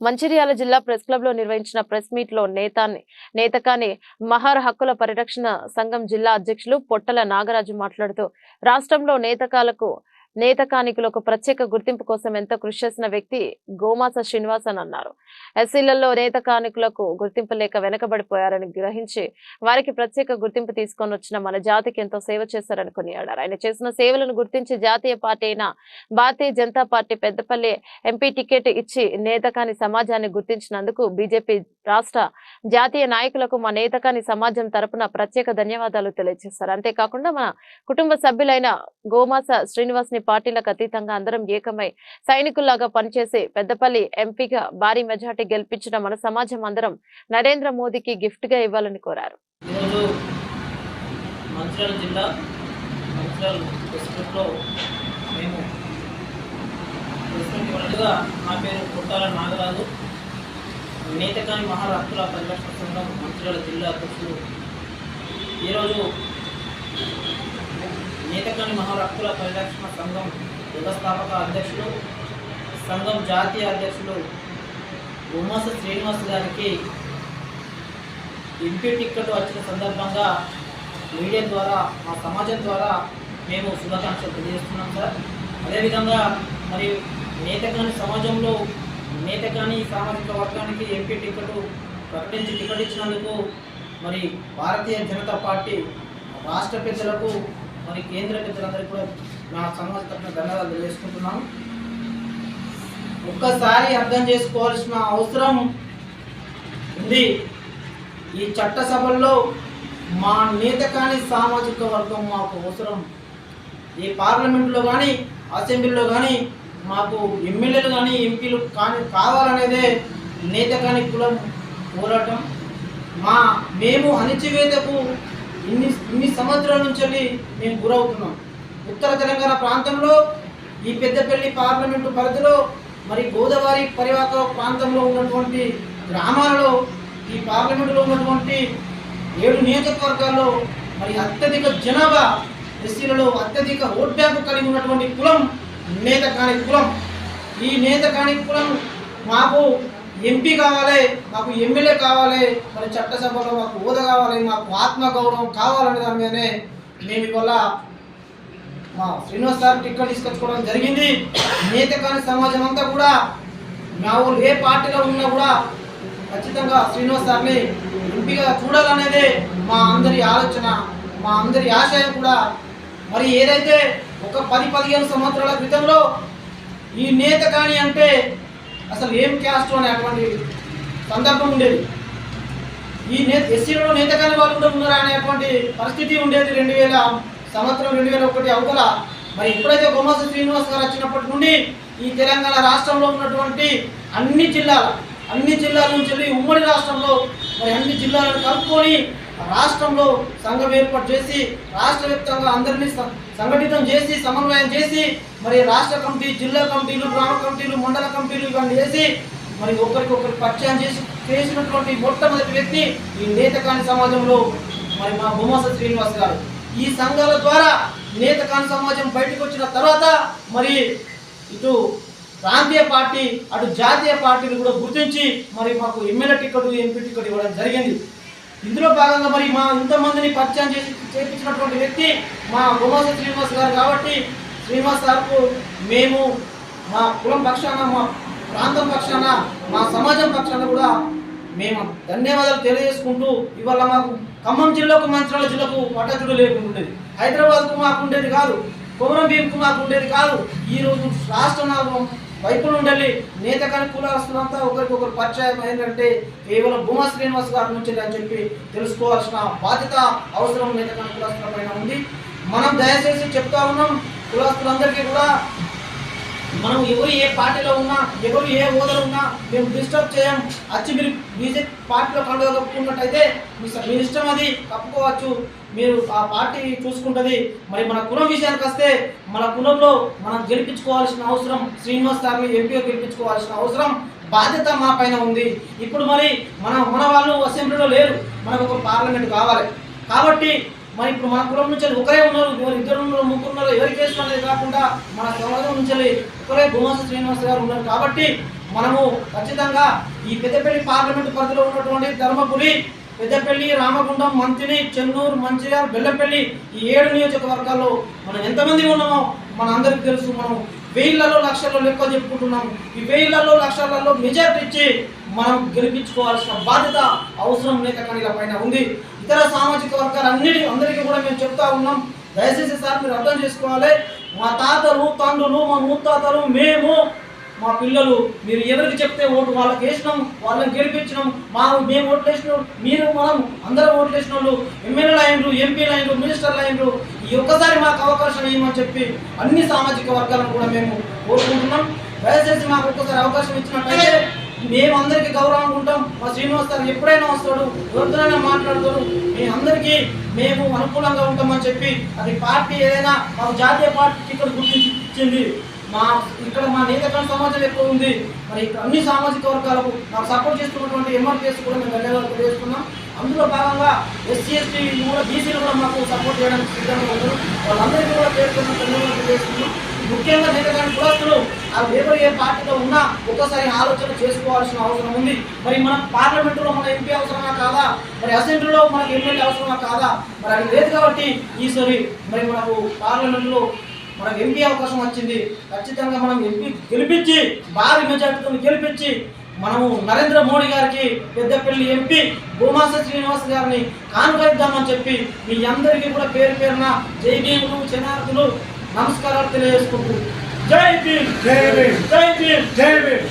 మంచిర్యాల జిల్లా ప్రెస్ క్లబ్లో నిర్వహించిన ప్రెస్ మీట్లో నేతాన్ని నేతకాని మహార్ హక్కుల పరిరక్షణ సంఘం జిల్లా అధ్యక్షులు పొట్టల నాగరాజు మాట్లాడుతూ రాష్ట్రంలో నేతకాలకు నేతకానికులకు ప్రత్యేక గుర్తింపు కోసం ఎంతో కృషి చేసిన వ్యక్తి గోమాస శ్రీనివాస్ అని అన్నారు. ఎస్సీలలో నేతకానికులకు గుర్తింపు లేక వెనకబడిపోయారని గ్రహించి వారికి ప్రత్యేక గుర్తింపు తీసుకొని వచ్చిన మన జాతికి ఎంతో సేవ చేశారని కొనియాడారు. ఆయన చేసిన సేవలను గుర్తించి జాతీయ పార్టీ అయిన Bharatiya Janata party Peddapalli MP ticket ఇచ్చి నేతకాని సమాజాన్ని గుర్తించినందుకు బీజేపీ రాష్ట్ర జాతీయ నాయకులకు మా నేతకాని సమాజం తరపున ప్రత్యేక ధన్యవాదాలు తెలియజేశారు. అంతేకాకుండా మన కుటుంబ సభ్యులైన గోమాస శ్రీనివాస్ని పార్టీలకు అతీతంగా అందరం ఏకమై సైనికుల్లాగా పనిచేసి పెద్దపల్లి ఎంపీగా భారీ మెజార్టీ గెలిపించిన మన సమాజం అందరం నరేంద్ర మోదీకి గిఫ్ట్గా ఇవ్వాలని కోరారు. నేతకాని మహారాష్ట్ర పరిరక్షణ సంఘం మంత్రుల జిల్లా అధ్యక్షుడు. ఈరోజు నేతకాని మహారక్తుల పరిరక్షణ సంఘం వ్యవస్థాపక అధ్యక్షులు సంఘం జాతీయ అధ్యక్షులు ఉమాస శ్రీనివాస్ గారికి ఎంపీ టిక్కెట్ వచ్చిన సందర్భంగా మీడియా ద్వారా మా సమాజం ద్వారా మేము శుభాకాంక్షలు తెలియజేస్తున్నాం సార్. అదేవిధంగా మరి నేతకాని సమాజంలో నేతకాని సామాజిక వర్గానికి ఎంపీ టికెట్ ప్రకటించి టికెట్ ఇచ్చినందుకు మరి భారతీయ జనతా పార్టీ రాష్ట్ర పెద్దలకు మరి కేంద్ర మిత్రులందరికీ కూడా నా సమాజ తరఫున ధన్యవాదాలు తెలియజేసుకుంటున్నాం. ఒక్కసారి అర్థం చేసుకోవాల్సిన అవసరం ఉంది. ఈ చట్టసభల్లో మా నేత కాని సామాజిక వర్గం మాకు అవసరం. ఈ పార్లమెంట్లో కానీ అసెంబ్లీలో కానీ మాకు ఎమ్మెల్యేలు కానీ ఎంపీలు కానీ కావాలనేదే నేత కాని కులం పోరాటం. మా మేము అణిచివేతకు ఇన్ని ఇన్ని సంవత్సరాల నుంచి మేము గురవుతున్నాం. ఉత్తర తెలంగాణ ప్రాంతంలో ఈ పెద్దపల్లి పార్లమెంటు పరిధిలో మరి గోదావరి పరివాహక ప్రాంతంలో ఉన్నటువంటి గ్రామాలలో ఈ పార్లమెంటులో ఉన్నటువంటి ఏడు నియోజకవర్గాల్లో మరి అత్యధిక జనాభా ఎస్సీలలో అత్యధిక ఓట్ బ్యాంకు కలిగి ఉన్నటువంటి కులం నేత కాని కులం. ఈ నేత కాని కులం మాకు ఎంపీ కావాలి మాకు ఎమ్మెల్యే కావాలి మరి చట్టసభలో మాకు హోదా కావాలి మాకు ఆత్మ గౌరవం కావాలనే దాని మీదనే మేము ఇవాళ మా శ్రీనివాస్ సార్ టిక్కెట్ తీసుకొచ్చుకోవడం జరిగింది. నేత కాని సమాజం అంతా కూడా మా ఊళ్ళు ఏ పార్టీలో ఉన్నా కూడా ఖచ్చితంగా శ్రీనివాస్ సార్ని ఎంపీగా చూడాలనేదే మా అందరి ఆలోచన మా అందరి ఆశయం కూడా. మరి ఏదైతే ఒక పది పదిహేను సంవత్సరాల క్రితంలో ఈ నేత కాని అంటే అసలు ఏం క్యాస్ట్ అనే అటువంటి సందర్భం ఉండేది. ఈ నే ఎస్సీలలో నేత కాని వాళ్ళు కూడా ఉన్నారా అనేటువంటి పరిస్థితి ఉండేది రెండు వేల సంవత్సరం రెండు వేల ఒకటి అవతల. మరి ఎప్పుడైతే గోమాస శ్రీనివాస్ గారు వచ్చినప్పటి నుండి ఈ తెలంగాణ రాష్ట్రంలో ఉన్నటువంటి అన్ని జిల్లాల అన్ని జిల్లాల నుంచి ఉమ్మడి రాష్ట్రంలో మరి అన్ని జిల్లాలను కలుపుకొని రాష్ట్రంలో సంఘం ఏర్పాటు చేసి రాష్ట్ర వ్యాప్తంగా అందరినీ సంఘటితం చేసి సమన్వయం చేసి మరి రాష్ట్ర కమిటీ జిల్లా కమిటీలు గ్రామ కమిటీలు మండల కమిటీలు ఇవన్నీ చేసి మరి ఒకరికొకరు పరిచయం చేసి చేసినటువంటి మొట్టమొదటి వ్యక్తి ఈ నేతకాని సమాజంలో మరి మా బొమ్మస శ్రీనివాస్ గారు. ఈ సంఘాల ద్వారా నేతకాని సమాజం బయటకు వచ్చిన తర్వాత మరి ఇటు ప్రాంతీయ పార్టీ అటు జాతీయ పార్టీలు కూడా గుర్తించి మరి మాకు ఎమ్మెల్యే టికెట్ ఎంపీ టికెట్ ఇవ్వడం జరిగింది. ఇందులో భాగంగా మరి మా ఇంతమందిని పరిచయం చేసి చేపించినటువంటి వ్యక్తి మా బొమ్మస శ్రీనివాస్ గారు కాబట్టి శ్రీనివాస్ గారు మేము మా కులం పక్షాన మా ప్రాంతం పక్షాన మా సమాజం పక్షాన కూడా మేము ధన్యవాదాలు తెలియజేసుకుంటూ ఇవాళ మాకు ఖమ్మం జిల్లాకు మంచిర్యాల జిల్లాకు పట్టతుడు లేకుండా హైదరాబాద్కు మాకు ఉండేది కాదు కొమరం భీంకు మాకు ఉండేది కాదు. ఈరోజు రాష్ట్రం రాష్ట్ర వైపులు ఉండాలి నేత కానీ కులాస్తులంతా ఒకరికొకరు పరిచయం ఏంటంటే కేవలం భూమా శ్రీనివాస్ గారి నుంచి అని చెప్పి తెలుసుకోవాల్సిన బాధ్యత అవసరం నేత కానీ కులాస్తుల పైన ఉంది. మనం దయచేసి చెప్తా ఉన్నాం కులాస్తులందరికీ కూడా మనం ఎవరు ఏ పార్టీలో ఉన్నా ఎవరు ఏ హోదాలో ఉన్నా మేము డిస్టర్బ్ చేయం. వచ్చి మీరు బీజేపీ పార్టీలో కండుగ మీ మీ ఇష్టం అది కప్పుకోవచ్చు మీరు ఆ పార్టీ చూసుకుంటుంది. మరి మన కులం విషయానికి వస్తే మన కులంలో మనం గెలిపించుకోవాల్సిన అవసరం శ్రీనివాస్ సార్ని ఎంపీగా గెలిపించుకోవాల్సిన అవసరం బాధ్యత మా పైన ఉంది. ఇప్పుడు మరి మన మన వాళ్ళు అసెంబ్లీలో లేరు. మనకు ఒక పార్లమెంట్ కావాలి. కాబట్టి మరి ఇప్పుడు మా కులం నుంచి ఒకరే ఉన్నారు ఎవరు ఇద్దరు ఉన్నారు ముగ్గురు ఉన్నారు ఎవరి కేసు అనేది కాకుండా మన సమాజం నుంచి ఒకరే భూమాస శ్రీనివాస్ గారు ఉన్నారు. కాబట్టి మనము ఖచ్చితంగా ఈ పెద్దపల్లి పార్లమెంట్ పరిధిలో ఉన్నటువంటి ధర్మపురి పెద్దపల్లి రామగుండం మంతిని చెన్నూరు మంచిర్యాల బెల్లపల్లి ఈ ఏడు నియోజకవర్గాల్లో మనం ఎంతమంది ఉన్నామో మన అందరికీ తెలుసు. మనం వెయ్యిలలో లక్షల్లో లెక్క చెప్పుకుంటున్నాం ఈ వెయ్యిలలో లక్షలలో మెజార్టీ ఇచ్చి మనం గెలిపించుకోవాల్సిన బాధ్యత అవసరం లేక కణిల పైన ఉంది. ఇతర సామాజిక వర్గాలు అన్నిటి అందరికీ కూడా మేము చెప్తా ఉన్నాం. దయచేసి సార్ మీరు అర్థం చేసుకోవాలి. మా తాతలు తండ్రులు మా ముత్తాతలు మేము మా పిల్లలు మీరు ఎవరికి చెప్తే ఓటు వాళ్ళకి వేసినాం వాళ్ళని గెలిపించినాం మా మేము ఓట్లు వేసినాం మీరు మనం అందరం ఓట్లు వేసిన వాళ్ళు ఎమ్మెల్యేలు అయినరు ఎంపీలు అయినరు మినిస్టర్లు అయినరు ఈ ఒక్కసారి మాకు అవకాశం ఏమని చెప్పి అన్ని సామాజిక వర్గాలను కూడా మేము కోరుకుంటున్నాం. దయచేసి మాకు ఒక్కసారి అవకాశం ఇచ్చినట్టయితే మేము అందరికీ గౌరవంగా ఉంటాం. మా శ్రీనివాస్ గారు ఎప్పుడైనా వస్తాడు ఎవరితోనైనా మాట్లాడతాడు మీ అందరికీ మేము అనుకూలంగా ఉంటామని చెప్పి అది పార్టీ ఏదైనా మాకు జాతీయ పార్టీ ఇక్కడ గుర్తించి ఇచ్చింది మా ఇక్కడ మా నేతకాల సమాజం ఎక్కువ ఉంది. మరి అన్ని సామాజిక వర్గాలకు నాకు సపోర్ట్ చేస్తున్నటువంటి ఎంఆర్పిఎస్ కూడా మేము ధన్యవాదాలు తెలియజేస్తున్నాం. అందులో భాగంగా ఎస్సీ ఎస్టీ కూడా బీసీలు కూడా మాకు సపోర్ట్ చేయడానికి సిద్ధంగా ఉన్నారు. వాళ్ళందరికీ కూడా పేర్కొన్న ధన్యవాదాలు తెలియజేస్తున్నాం. ముఖ్యంగా నేతగాని కులస్తులు ఆ లేబర్ ఏ పార్టీలో ఉన్నా ఒకసారి ఆలోచన చేసుకోవాల్సిన అవసరం ఉంది. మరి మన పార్లమెంటులో మన ఎంపీ అవసరమా కాదా? మరి అసెంబ్లీలో మనకు ఎమ్మెల్యే అవసరమా కాదా? మరి అది లేదు కాబట్టి ఈసారి మరి మనకు పార్లమెంట్లో మనకు ఎంపీ అవకాశం వచ్చింది. ఖచ్చితంగా మనం ఎంపీ గెలిపించి భారీ మెజార్టీతో గెలిపించి మనము నరేంద్ర మోడీ గారికి పెద్దపల్లి ఎంపీ భూమాస శ్రీనివాస్ గారిని కానుకరిద్దామని చెప్పి మీ అందరికీ కూడా పేరు పేరున జై భీములు జనార్దులు నమస్కారాలు తెలియజేసుకుంటూ. జై భీమ్ జై భీమ్ జై భీమ్ జై భీమ్.